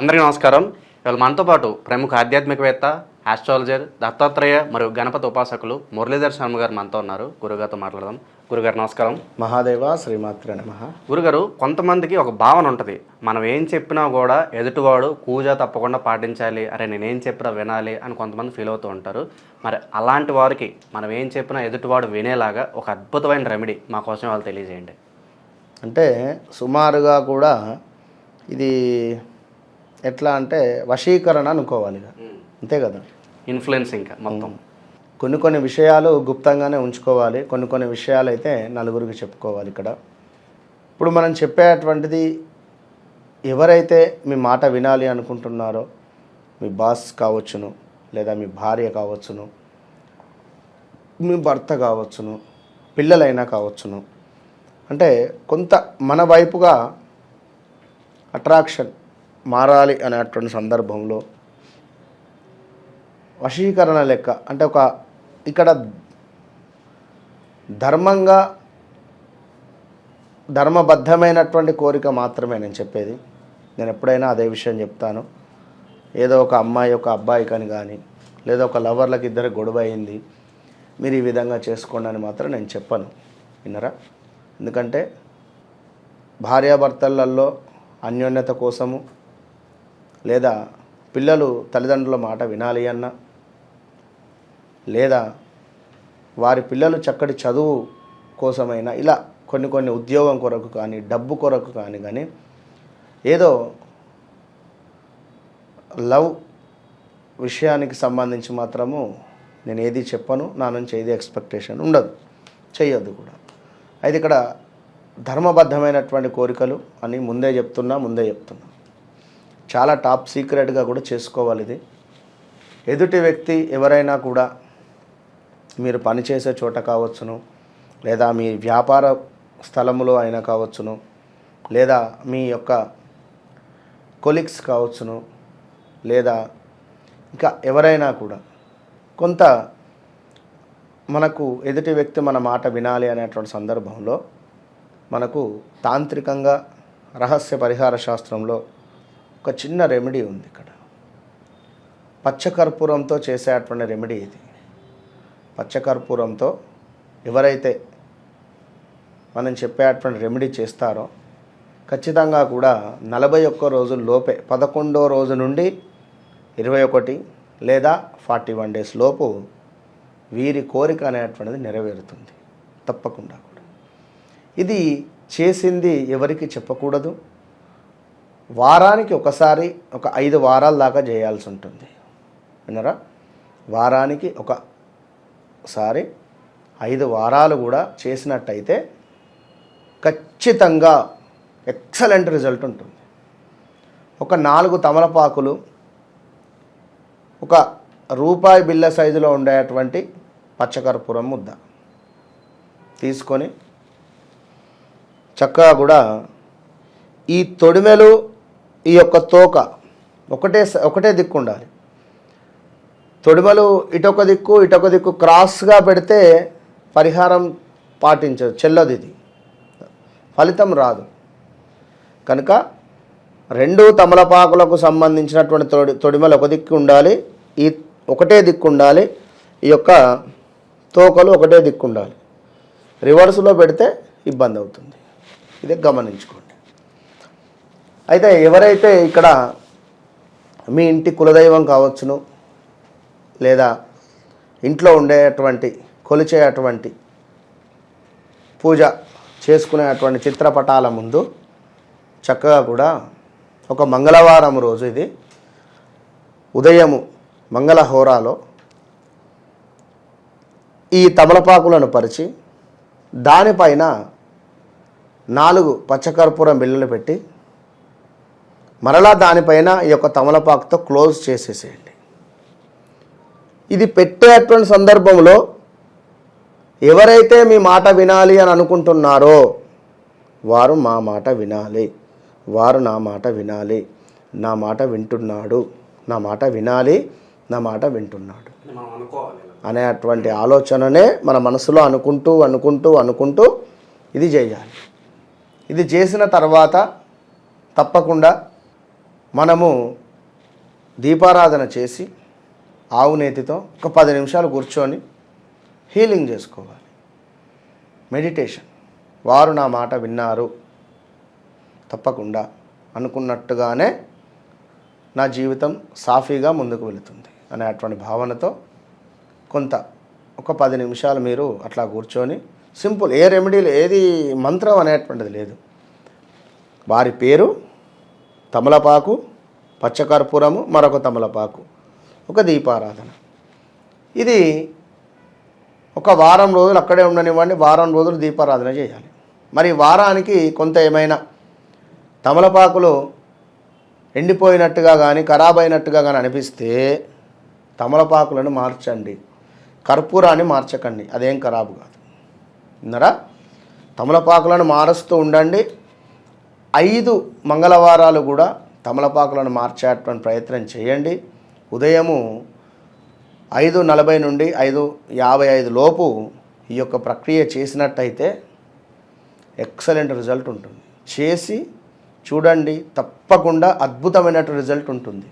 అందరికీ నమస్కారం. ఇవాళ మనతో పాటు ప్రముఖ ఆధ్యాత్మికవేత్త ఆస్ట్రాలజర్ దత్తాత్రేయ మరియు గణపతి ఉపాసకులు మురళీధర్ శర్మ గారు మనతో ఉన్నారు. గురుగారితో మాట్లాడదాం. గురుగారు నమస్కారం. మహాదేవ శ్రీమాత్ర నమ. గురుగారు కొంతమందికి ఒక భావన ఉంటుంది. మనం ఏం చెప్పినా కూడా ఎదుటివాడు కూజ తప్పకుండా పాటించాలి. అరే నేనేం చెప్పినా వినాలి అని కొంతమంది ఫీల్ అవుతూ ఉంటారు. మరి అలాంటి వారికి మనం ఏం చెప్పినా ఎదుటివాడు వినేలాగా ఒక అద్భుతమైన రెమెడీ మా కోసం వాళ్ళు తెలియజేయండి. అంటే సుమారుగా కూడా ఇది ఎట్లా అంటే వశీకరణ అనుకోవాలి ఇక. అంతే కదా? ఇన్ఫ్లుయెన్స్ ఇంకా మొత్తం. కొన్ని కొన్ని విషయాలు గుప్తంగానే ఉంచుకోవాలి. కొన్ని కొన్ని విషయాలు అయితే నలుగురికి చెప్పుకోవాలి ఇక్కడ. ఇప్పుడు మనం చెప్పేటువంటిది ఎవరైతే మీ మాట వినాలి అనుకుంటున్నారో మీ బాస్ కావచ్చును లేదా మీ భార్య కావచ్చును మీ భర్త కావచ్చును పిల్లలైనా కావచ్చును. అంటే కొంత మన వైపుగా అట్రాక్షన్ మారాలి అనేటువంటి సందర్భంలో వశీకరణ లెక్క అంటే ఒక ఇక్కడ ధర్మంగా ధర్మబద్ధమైనటువంటి కోరిక మాత్రమే నేను చెప్పేది. నేను ఎప్పుడైనా అదే విషయం చెప్తాను. ఏదో ఒక అమ్మాయి ఒక అబ్బాయి కానీ కానీ లేదా ఒక లవర్లకు ఇద్దరు గొడవ అయింది మీరు ఈ విధంగా చేసుకోండి అని మాత్రం నేను చెప్పను. విన్నరా? ఎందుకంటే భార్యాభర్తలలో అన్యోన్యత కోసము లేదా పిల్లలు తల్లిదండ్రుల మాట వినాలి అన్న లేదా వారి పిల్లలు చక్కటి చదువు కోసమైనా ఇలా కొన్ని కొన్ని ఉద్యోగం కొరకు కానీ డబ్బు కొరకు కానీ కానీ ఏదో లవ్ విషయానికి సంబంధించి మాత్రము నేను ఏది చెప్పను నా నుంచి ఏది ఎక్స్పెక్టేషన్ ఉండదు చేయొద్దు కూడా. అయితే ఇక్కడ ధర్మబద్ధమైనటువంటి కోరికలు అని ముందే చెప్తున్నా ముందే చెప్తున్నా. చాలా టాప్ సీక్రెట్గా కూడా చేసుకోవాలి ఇది. ఎదుటి వ్యక్తి ఎవరైనా కూడా మీరు పనిచేసే చోట కావచ్చును లేదా మీ వ్యాపార స్థలములో అయినా కావచ్చును లేదా మీ యొక్క కొలిక్స్ కావచ్చును లేదా ఇంకా ఎవరైనా కూడా. కొంత మనకు ఎదుటి వ్యక్తి మన మాట వినాలి అనేటువంటి సందర్భంలో మనకు తాంత్రికంగా రహస్య పరిహార శాస్త్రంలో ఒక చిన్న రెమెడీ ఉంది ఇక్కడ. పచ్చకర్పూరంతో చేసేటువంటి రెమెడీ ఇది. పచ్చకర్పూరంతో ఎవరైతే మనం చెప్పేటువంటి రెమెడీ చేస్తారో ఖచ్చితంగా కూడా నలభై ఒక్క రోజుల లోపే పదకొండో రోజు నుండి ఇరవై ఒకటి లేదా ఫార్టీ వన్ డేస్ లోపు వీరి కోరిక అనేటువంటిది నెరవేరుతుంది. తప్పకుండా కూడా. ఇది చేసింది ఎవరికి చెప్పకూడదు. వారానికి ఒకసారి ఒక ఐదు వారాల దాకా చేయాల్సి ఉంటుంది. విన్నారా? వారానికి ఒకసారి ఐదు వారాలు కూడా చేసినట్టయితే ఖచ్చితంగా ఎక్సలెంట్ రిజల్ట్ ఉంటుంది. ఒక నాలుగు తమలపాకులు ఒక రూపాయి బిళ్ళ సైజులో ఉండేటువంటి పచ్చకర్పూరం ముద్ద తీసుకొని చక్కగా కూడా ఈ తొడిమెలు ఈ యొక్క తోక ఒకటే స- ఒకటే దిక్కు ఉండాలి. తొడిమలు ఇటొక దిక్కు ఇటొక దిక్కు క్రాస్గా పెడితే పరిహారం పాటించదు చెల్లదు ఇది. ఫలితం రాదు. కనుక రెండు తమలపాకులకు సంబంధించినటువంటి తొడి తొడిమలు ఒక దిక్కు ఉండాలి ఈ ఒకటే దిక్కు ఉండాలి ఈ యొక్క తోకలు ఒకటే దిక్కు ఉండాలి. రివర్స్లో పెడితే ఇబ్బంది అవుతుంది. ఇది గమనించుకోండి. అయితే ఎవరైతే ఇక్కడ మీ ఇంటి కులదైవం కావచ్చును లేదా ఇంట్లో ఉండేటువంటి కొలిచేటువంటి పూజ చేసుకునేటువంటి చిత్రపటాల ముందు చక్కగా కూడా ఒక మంగళవారం రోజు ఇది ఉదయము మంగళహోరాలో ఈ తమలపాకులను పరిచి దానిపైన నాలుగు పచ్చకర్పూరం బిళ్ళలు పెట్టి మరలా దానిపైన ఈ యొక్క తమలపాకుతో క్లోజ్ చేసేసేయండి. ఇది పెట్టేటువంటి సందర్భంలో ఎవరైతే మీ మాట వినాలి అని అనుకుంటున్నారో వారు మా మాట వినాలి. వారు నా మాట వినాలి. నా మాట వింటున్నాడు. నా మాట వినాలి. నా మాట వింటున్నాడు. అనేటువంటి ఆలోచననే మన మనసులో అనుకుంటూ అనుకుంటూ అనుకుంటూ ఇది చేయాలి. ఇది చేసిన తర్వాత తప్పకుండా మనము దీపారాధన చేసి ఆవు నేతితో ఒక పది నిమిషాలు కూర్చొని హీలింగ్ చేసుకోవాలి. మెడిటేషన్. వారు నా మాట విన్నారు. తప్పకుండా అనుకున్నట్టుగానే నా జీవితం సాఫీగా ముందుకు వెళుతుంది అనే అటువంటి భావనతో కొంత ఒక పది నిమిషాలు మీరు అట్లా కూర్చొని సింపుల్ ఏ రెమెడీలు ఏది మంత్రం అనేటువంటిది లేదు. వారి పేరు తమలపాకు పచ్చకర్పూరము మరొక తమలపాకు. ఒక దీపారాధన. ఇది ఒక వారం రోజులు అక్కడే ఉండనివ్వండి వారం రోజులు దీపారాధన చేయాలి. మరి వారానికి కొంత ఏమైనా తమలపాకులు ఎండిపోయినట్టుగా కానీ ఖరాబ్ అయినట్టుగా కానీ అనిపిస్తే తమలపాకులను మార్చండి. కర్పూరాన్ని మార్చకండి. అదేం ఖరాబు కాదు. విన్నారా? తమలపాకులను మారుస్తూ ఉండండి. ఐదు మంగళవారాలు కూడా తమలపాకులను మార్చేటువంటి ప్రయత్నం చేయండి. ఉదయము ఐదు నలభై నుండి ఐదు యాభై ఐదు లోపు ఈ యొక్క ప్రక్రియ చేసినట్టయితే ఎక్సలెంట్ రిజల్ట్ ఉంటుంది. చేసి చూడండి తప్పకుండా అద్భుతమైనటువంటి రిజల్ట్ ఉంటుంది.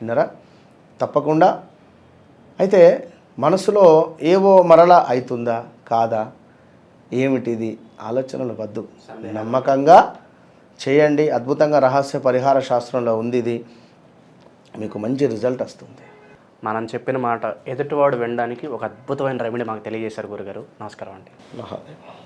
విన్నారా? తప్పకుండా. అయితే మనసులో ఏవో మరలా అవుతుందా? కాదా? ఏమిటిది? ఆలోచనలు వద్దు. నమ్మకంగా చేయండి. అద్భుతంగా రహస్య పరిహార శాస్త్రంలో ఉంది ఇది. మీకు మంచి రిజల్ట్ వస్తుంది. మనం చెప్పిన మాట ఎదుటివాడు వినడానికి ఒక అద్భుతమైన రెమెడీ మాకు తెలియజేశారు గురుగారు. నమస్కారం అండి. మహాదేవ్.